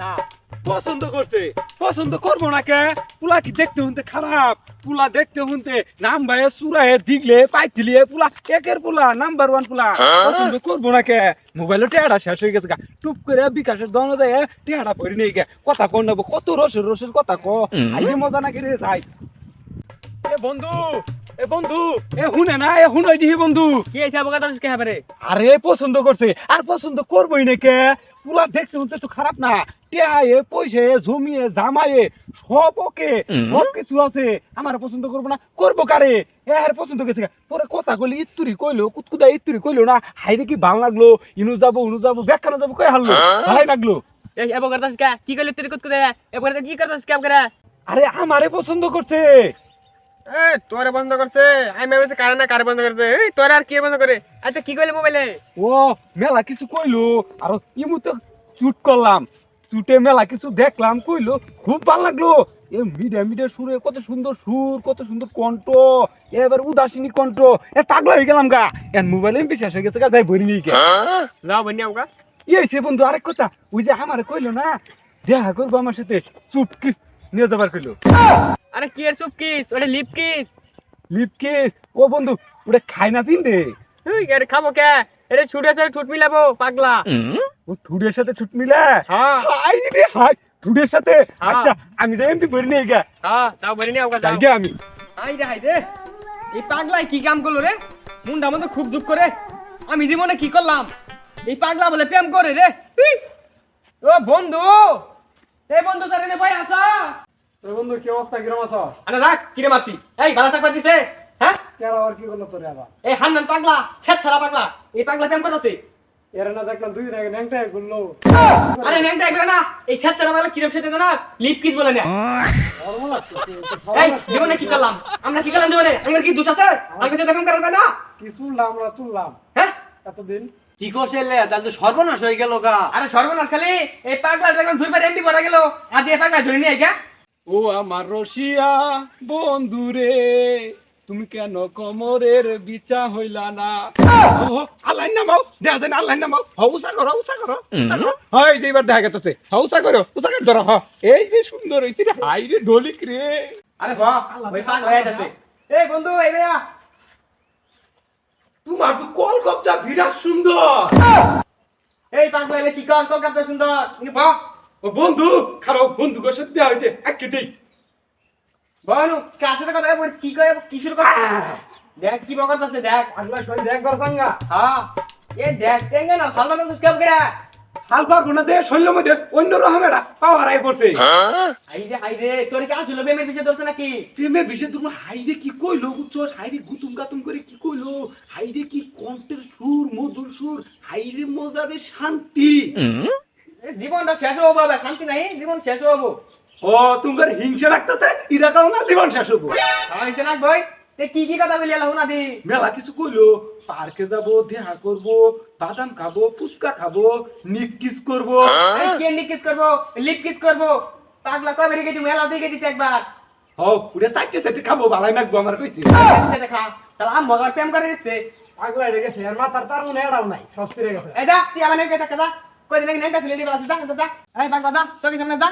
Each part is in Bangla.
না। পছন্দ করছে। পছন্দ করব না কে? পুলা কি দেখতে শুনতে খারাপ? পুলা দেখতে শুনতে নাম ভাই সুরাহে দিগলে পাইতিলিয়ে পুলা একের পুলা নাম্বার ওয়ান পুলা। পছন্দ করব না কে? মোবাইলে টেহাটা শেষ হয়ে গেছে গা। টুপ করে বিকাশের দন যায় টেহাটা ভরি নেই গে। কথা কন নেব কত রসের রসের কথা ক মজা না করে যাই। এ বন্ধু এ বন্ধু এ হুনে না এ হুনই দিহি বন্ধু। কি হয়েছে আবার কথা কে হবে আরে পছন্দ করছে। আর পছন্দ করবোই না কে? পুরা দেখতে শুনতে একটু খারাপ না। টেহায়ে পয়সে জমিয়ে জামায়ে সব ওকে সব কিছু আছে। আমার পছন্দ করব না করব কারে? এ আর পছন্দ গেছে। পরে কথা কইলে ইত্তুরি কইলো কুতকুদা ইত্তুরি কইলো না। হাইরে কি ভালো লাগল? ইনু যাব উনু যাব ব্যাখ্যানো যাব কই হারলো? ভালাই লাগল। এই এবার কথা কে? কি করলে তুই কত করে এবার কি করছিস কাম করে আরে আমারে পছন্দ করছে। এ তোরে বন্ধ করছে। আমি ভেবেছি কারে না কারে বন্ধ করছে। এই তোরে আর কি বন্ধ করে? আচ্ছা কি করলে মোবাইলে? ও মেলা কিছু কইলো। আর ইমু তো চুট করলাম। চুটে মেলা কিছু দেখলাম কইলো খুব ভালো লাগল। এ মিডিয়া মিডিয়া সুরে কত সুন্দর সুর কত সুন্দর কণ্ঠ এবার উদাসিনী কণ্ঠ। এ পাগলা হয়ে গেলাম গা। এর মোবাইলে বিশ্বাস হয়ে গেছে গা যাই ভরি নিয়ে যাও আমকা ইয়ে সে বন্ধু আরেক কথা ওই যে আমার কইলো না দেখা করব আমার সাথে চুপ কিস নিয়ে যাবার কইলো। আরে কি এর চুপ কিস? ওটা লিপ কিস। Lip kiss? ও বন্ধু ওটা খাই না আরে খাব কে? এটা ছুটে আছে ঠুট মিলাবো পাগলা। ও ঠুডের সাথে ছুট মিলে? হ্যাঁ। হাই রে হাই। ঠুডের সাথে? হ্যাঁ। আচ্ছা আমি যাই এমপি ভরি নিয়ে গা। হ্যাঁ যাও যাই গে আমি। হাই রে হাই রে। এই পাগলাই কি কাম করল রে? মুন্ডা মধ্যে খুব দুঃখ করে। আমি জীবনে কি করলাম? এই পাগলা বলে প্রেম করে রে! ও বন্ধু! এই বন্ধু তারে নে ভাই আসা তোর বন্ধু কি অবস্থা? কিরম আছো? আরে রাখ কিরে মাসি এই বালা থাকবা দিছে। কেরা আর কি করল তোরে আবার? এই হান্নান পাগলা ছেদ ছাড়া পাগলা এই পাগলা প্রেম করতেছে। এর না দেখলাম দুই দিন আগে ন্যাংটা গুললো আরে ন্যাংটা এগুলো না এই ছেদ ছাড়া পাগলা কিরম সেটা না লিপ কিস বলে না। এই জীবনে কি করলাম? আমরা কি করলাম জীবনে? আমার কি দোষ আছে? আমার কাছে প্রেম করা না? কি আমরা তুললাম হ্যাঁ? এতদিন। কি করছে তাহলে তো সর্বনাশ হয়ে গেল গা। আরে সর্বনাশ খালি এই পাগলা দেখলাম দুইবার এমপি পড়া গেল। আদি এই পাগলা ধরে নিয়ে গা। ও আমার রশিয়া বন্ধুরে। তুমি কেন কমরের বিচা হইলা না? ও আল্লাহ নামাও দেখা যায় আল্লাহ নামাও হউসা করো করো। হয় যে এবার দেখা গেছে হউসা করো ধরো এই যে সুন্দর হইছে রে। হাই রে ডলিক রে। আরে বাহ ওই পাগলা আইতাছে এই বন্ধু এই ভাইয়া। তোমার তো কল কবজা বিরাট সুন্দর। এই পাগলা এলে কি কর কলকাতা সুন্দর? ইনি বাহ ও বন্ধু খারো বন্ধু দেওয়া হয়েছে। একে দেই বনু কার সাথে কথা বল কি কয় কি শুরু কর? দেখ কি বকরতাছে দেখ। আল্লাহ সঙ্গা হ্যাঁ। এ দেখ চেঙ্গে না সাবস্ক্রাইব করে হালফা শৈল্য মধ্যে অন্য রকমের পাওয়ার আই পড়ছে। আইরে আইরে তোর কি আসলে প্রেমের বিষয় ধরছে নাকি? প্রেমের বিষয়ে তোমার হাইরে কি কইলো বুঝছস হাইরে গুতুম গাতুম করে কি কইলো? হাইরে কি কণ্ঠের সুর মধুর সুর হাইরে মজারে শান্তি। এ, জীবনটা শেষ হব বাবা শান্তি নাই জীবন শেষ হব। ও তোমার হিংসা রাখতেছে ইরা কারণ না জীবন শেষ হব। ভাই? তে কি কি কথা বলি আল্লাহ না দি মেলা কিছু কইলো। পার্কে যাব দেখা করব বাদাম খাব ফুচকা খাব নিক কিস করব। করব লিপ কিস করব? পাগলা কবে রেখে এলাও দিয়ে দিছে একবার। হ উড়ে চাইতে চাইতে খাব বালাই মাখবো আমার কইছি। দেখা শালা আম প্রেম করে দিচ্ছে। পাগলা রে গেছে আর মাথার তার মনে এড়াও নাই গেছে। এই যা তুই আমার নেকে দেখা যা? কই দিন ছেলে দিবা যা যা যা। এই পাগলা যা তোকে সামনে যা।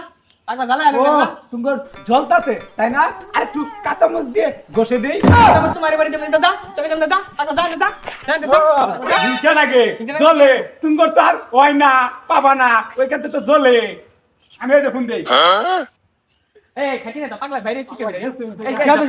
পাগলা জ্বালা ও তোমার জলতাছে তাই না আর একটু কাঁচা মরিচ দিয়ে ঘষে দেই তোমার বাড়ি দেবে যা তোকে সামনে যা যা যা যা হিংসা লাগে লাগে। তোমার তো আর হয় না পাবা না ওইখানে তো জলে আমি এই দেখুন দেই এই খাটি না পাগলা বাইরে চিকে এই কেন